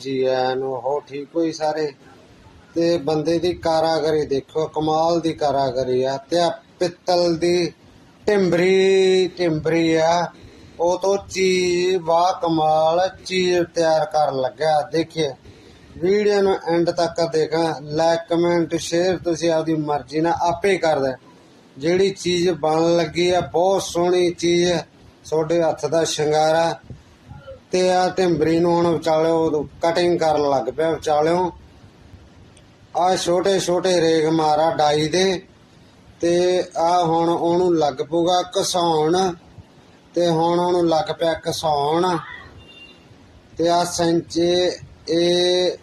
ਜੀ ਆਇਆਂ ਨੂੰ, ਹੋ ਠੀਕ ਹੋਈ ਸਾਰੇ। ਤੇ ਬੰਦੇ ਦੀ ਕਾਰਾਗਰੀ ਦੇਖੋ, ਕਮਾਲ ਦੀ ਕਾਰਾਗਰੀ ਆ। ਤੇ ਆ ਪਿੱਤਲ ਦੀ ਟਿੰਬਰੀ ਟਿੰਬਰੀ ਆ। ਉਹ ਤੋਂ ਚੀਜ਼ ਵਾ ਕਮਾਲ ਚੀਜ਼ ਤਿਆਰ ਕਰਨ ਲੱਗਾ ਦੇਖਿਏ, ਵੀਡੀਓ ਨੂੰ ਐਂਡ ਤੱਕ ਦੇਖਾਂ। ਲਾਈਕ ਕਮੈਂਟ ਸ਼ੇਅਰ ਤੁਸੀਂ ਆਪਦੀ ਮਰਜ਼ੀ ਨਾਲ ਆਪੇ ਕਰਦਾ। ਜਿਹੜੀ ਚੀਜ਼ ਬਣ ਲੱਗੀ ਆ, ਬਹੁਤ ਸੋਹਣੀ ਚੀਜ਼ ਤੁਹਾਡੇ ਹੱਥ ਦਾ ਸ਼ਿੰਗਾਰਾ। ਤੇ ਆ ਟਿੰਬਰੀ ਨੂੰ ਹੁਣ ਵਿਚਾਲਿਓ ਕਟਿੰਗ ਕਰਨ ਲੱਗ ਪਿਆ ਵਿਚਾਲਿਓ। ਆ ਛੋਟੇ ਛੋਟੇ ਰੇਗ ਮਾਰਾ ਡਾਈ ਦੇ ਤੇ ਆ ਹੁਣ ਉਹਨੂੰ ਲੱਗ ਪੂਗਾ ਘਸਾਉਣ ਤੇ ਹੁਣ ਉਹਨੂੰ ਲੱਗ ਪਿਆ ਘਸਾਉਣ ਤੇ ਆ ਸੈਂਚੇ ਇਹ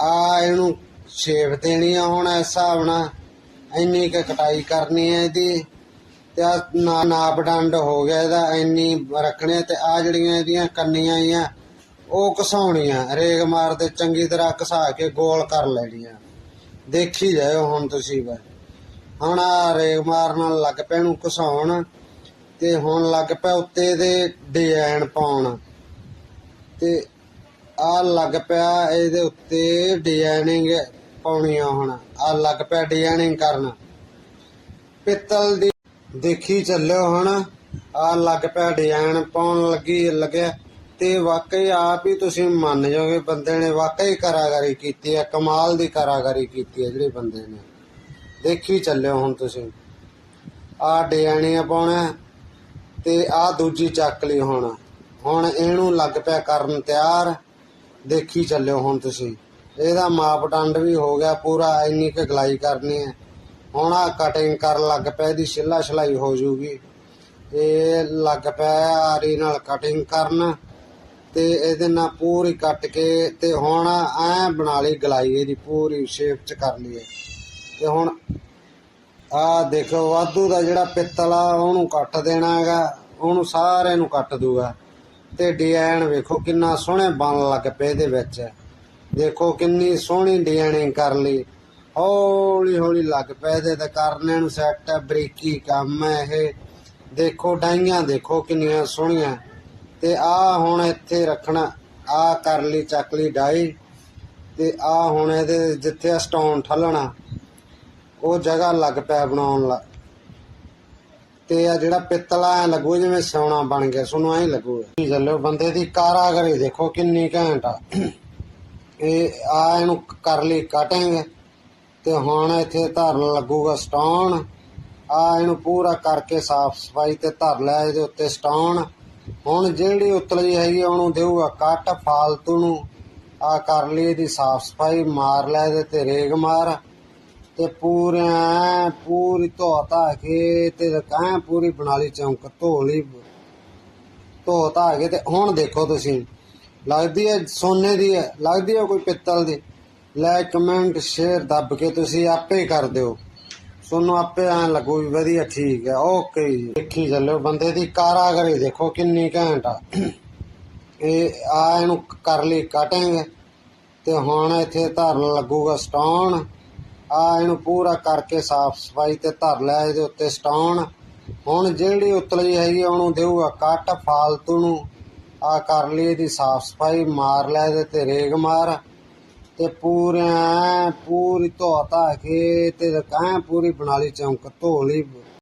ਆ ਇਹਨੂੰ ਸ਼ੇਪ ਦੇਣੀ ਆ ਹੁਣ ਇਸ ਹਿਸਾਬ ਨਾਲ। ਇੰਨੀ ਕੁ ਕਟਾਈ ਕਰਨੀ ਹੈ ਇਹਦੀ। ਤੇ ਆ ਨਾ ਨਾਪ ਡੰਡ ਹੋ ਗਿਆ ਇਹਦਾ, ਇੰਨੀ ਰੱਖਣੇ ਤੇ ਆ ਜਿਹੜੀਆਂ ਇਹਦੀਆਂ ਕੰਨੀਆਂ ਆ ਉਹ ਘਸਾਉਣੀਆਂ, ਰੇਗ ਮਾਰ ਤੇ ਚੰਗੀ ਤਰ੍ਹਾਂ ਘਸਾ ਕੇ ਗੋਲ ਕਰ ਲੈਣੀਆਂ। ਦੇਖੀ ਜਾਇਓ ਹੁਣ ਤੁਸੀਂ ਬਸ। ਹੁਣ ਆ ਰੇਗ ਮਾਰਨ ਲੱਗ ਪੈ ਨੂੰ ਘਸਾਉਣ, ਤੇ ਹੁਣ ਲੱਗ ਪਿਆ ਉੱਤੇ ਦੇ ਡਿਜ਼ਾਈਨ ਪਾਉਣ। ਤੇ ਆ ਲੱਗ ਪਿਆ ਇਹਦੇ ਉੱਤੇ ਡਿਜ਼ਾਈਨਿੰਗ ਪਾਉਣੀ ਆ ਹੁਣ। ਆ ਲੱਗ ਪਿਆ ਡਿਜ਼ਾਈਨਿੰਗ ਕਰਨ। ਪਿੱਤਲ ਦੀ ਦੇਖੀ ਚੱਲਿਓ ਹੁਣ। ਆ ਲੱਗ ਪਿਆ ਡਿਜ਼ਾਈਨ ਪਾਉਣ ਲੱਗੀ, ਲੱਗਿਆ। ਤੇ ਵਾਕਈ ਆਪ ਹੀ ਤੁਸੀਂ ਮੰਨ ਜਾਓਗੇ ਬੰਦੇ ਨੇ ਵਾਕਈ ਕਾਰਾਗਰੀ ਕੀਤੀ ਹੈ, ਕਮਾਲ ਦੀ ਕਾਰਾਗਰੀ ਕੀਤੀ ਹੈ ਜਿਹੜੇ ਬੰਦੇ ਨੇ। ਦੇਖੀ ਚੱਲਿਓ ਹੁਣ ਤੁਸੀਂ। ਆ ਡਿਜ਼ਾਈਨਿੰਗ ਪਾਉਣਾ ਤੇ ਆ ਦੂਜੀ ਚੱਕ ਲਈ ਹੁਣ। ਹੁਣ ਇਹਨੂੰ ਲੱਗ ਪਿਆ ਕਰਨ ਤਿਆਰ। ਦੇਖੀ ਚੱਲਿਓ ਹੁਣ ਤੁਸੀਂ। ਇਹਦਾ ਮਾਪਦੰਡ ਵੀ ਹੋ ਗਿਆ ਪੂਰਾ, ਇੰਨੀ ਕੁ ਗਲਾਈ ਕਰਨੀ ਹੈ। ਹੁਣ ਆ ਕਟਿੰਗ ਕਰਨ ਲੱਗ ਪਿਆ, ਇਹਦੀ ਛਿੱਲਾ ਛਲਾਈ ਹੋ ਜੂਗੀ ਇਹ ਲੱਗ ਪਿਆ ਆਰੀ ਨਾਲ ਕਟਿੰਗ ਕਰਨ ਤੇ ਇਹਦੇ ਨਾਲ ਪੂਰੀ ਕੱਟ ਕੇ ਤੇ ਹੁਣ ਐ ਬਣਾ ਲਈ ਗਲਾਈ ਇਹਦੀ ਪੂਰੀ ਸ਼ੇਪ ਚ ਕਰ ਲਈਏ। ਤੇ ਹੁਣ ਆ ਦੇਖੋ, ਵਾਧੂ ਦਾ ਜਿਹੜਾ ਪਿੱਤਲ ਆ, ਉਹਨੂੰ ਕੱਟ ਦੇਣਾ ਹੈਗਾ, ਉਹਨੂੰ ਸਾਰੇ ਨੂੰ ਕੱਟ ਦੂਗਾ। ਤੇ ਡਿਜ਼ਾਈਨ ਵੇਖੋ ਕਿੰਨਾ ਸੋਹਣੇ ਬਣ ਲੱਗ ਪਏ ਇਹਦੇ ਵਿੱਚ। ਦੇਖੋ ਕਿੰਨੀ ਸੋਹਣੀ ਡਿਜ਼ਾਈਨਿੰਗ ਕਰ ਲਈ। ਹੌਲੀ ਹੌਲੀ ਲੱਗ ਪਏ, ਇਹਦੇ ਤੇ ਕਰਨੇ ਨੂੰ ਸੈੱਟ ਬਰੀਕੀ ਕੰਮ ਹੈ ਇਹ। ਦੇਖੋ, ਡਾਈਆਂ ਦੇਖੋ ਕਿੰਨੀਆਂ ਸੋਹਣੀਆਂ। ਤੇ ਆ ਹੁਣ ਇੱਥੇ ਰੱਖਣਾ ਆ ਕਰ ਲਈ, ਚੱਕ ਲਈ ਡਾਈ। ਤੇ ਆ ਹੁਣ ਇਹਦੇ ਜਿੱਥੇ ਸਟੋਨ ਠੱਲਣਾ, ਉਹ ਜਗ੍ਹਾ ਲੱਗ ਪਿਆ ਬਣਾਉਣ ਲਾ। ਤੇ ਆ ਜਿਹੜਾ ਪਿੱਤਲਾ ਐ ਲੱਗੂ, ਜਿਵੇਂ ਸੋਨਾ ਬਣ ਗਿਆ ਤੁਹਾਨੂੰ ਐਂ ਲੱਗੂਗਾ ਚੱਲੋ ਬੰਦੇ ਦੀ ਕਾਰਾਗਰੀ ਦੇਖੋ ਕਿੰਨੀ ਘੈਂਟ ਆ। ਇਹ ਆ ਇਹਨੂੰ ਕਰ ਲਈ, ਕਟਿੰਗ। ਤੇ ਹੁਣ ਇੱਥੇ ਧਰਨ ਲੱਗੂਗਾ ਸਟਾਉਣ ਆ ਇਹਨੂੰ ਪੂਰਾ ਕਰਕੇ ਸਾਫ਼ ਸਫ਼ਾਈ ਤੇ ਧਰ ਲਿਆ, ਇਹਦੇ ਉੱਤੇ ਸਟਾਉਣ ਹੁਣ ਜਿਹੜੀ ਉਤਲੀ ਹੈਗੀ ਆ, ਉਹਨੂੰ ਦੇਊਗਾ ਕੱਟ ਫਾਲਤੂ ਨੂੰ। ਆ ਕਰ ਲਈ ਇਹਦੀ ਸਾਫ਼ ਸਫ਼ਾਈ, ਮਾਰ ਲੈ ਇਹਦੇ ਤੇ ਰੇਗ ਮਾਰ। ਤੇ ਪੂਰਿਆਂ ਪੂਰੀ ਧੋ ਧਾ ਕੇ ਤੇ ਕਾਂ ਪੂਰੀ ਬਣਾ ਲਈ ਚੌਂਕ, ਧੋ ਲਈ। ਧੋ ਧਾ ਕੇ ਤੇ ਹੁਣ ਦੇਖੋ ਤੁਸੀਂ, ਲੱਗਦੀ ਹੈ ਸੋਨੇ ਦੀ ਹੈ, ਲੱਗਦੀ ਹੈ ਕੋਈ ਪਿੱਤਲ ਦੀ? ਲਾਈਕ ਕਮੈਂਟ ਸ਼ੇਅਰ ਦੱਬ ਕੇ ਤੁਸੀਂ ਆਪੇ ਕਰ ਦਿਓ। ਤੁਹਾਨੂੰ ਆਪੇ ਐਂ ਲੱਗੂ ਵੀ ਵਧੀਆ ਠੀਕ ਹੈ। ਓਕੇ ਜੀ, ਦੇਖੀ ਚੱਲਿਓ। ਬੰਦੇ ਦੀ ਕਾਰਾਗਰੀ ਦੇਖੋ ਕਿੰਨੀ ਘੈਂਟ ਆ। ਇਹ ਆ ਇਹਨੂੰ ਕਰ ਲਈ ਕਟਿੰਗ ਤੇ ਹੁਣ ਇੱਥੇ ਧਰਨ ਲੱਗੂਗਾ ਸਟੋਨ ਆ ਇਹਨੂੰ ਪੂਰਾ ਕਰਕੇ ਸਾਫ਼ ਸਫ਼ਾਈ ਤੇ ਧਰ ਲਿਆ ਇਹਦੇ ਉੱਤੇ ਸਟੋਨ ਹੁਣ ਜਿਹੜੀ ਉਤਲੀ ਹੈਗੀ ਆ, ਉਹਨੂੰ ਦੇਊਗਾ ਕੱਟ ਫਾਲਤੂ ਨੂੰ। ਆ ਕਰ ਲਈ ਇਹਦੀ ਸਾਫ਼ ਸਫ਼ਾਈ, ਮਾਰ ਲੈ ਇਹਦੇ ਤੇ ਰੇਗ ਮਾਰ। ਤੇ ਪੂਰਿਆਂ ਪੂਰੀ ਧੋ ਧਾ ਕੇ ਤੇ ਕਾਂ ਪੂਰੀ ਬਣਾ ਲਈ ਚੌਂਕ ਧੋ ਲਈ।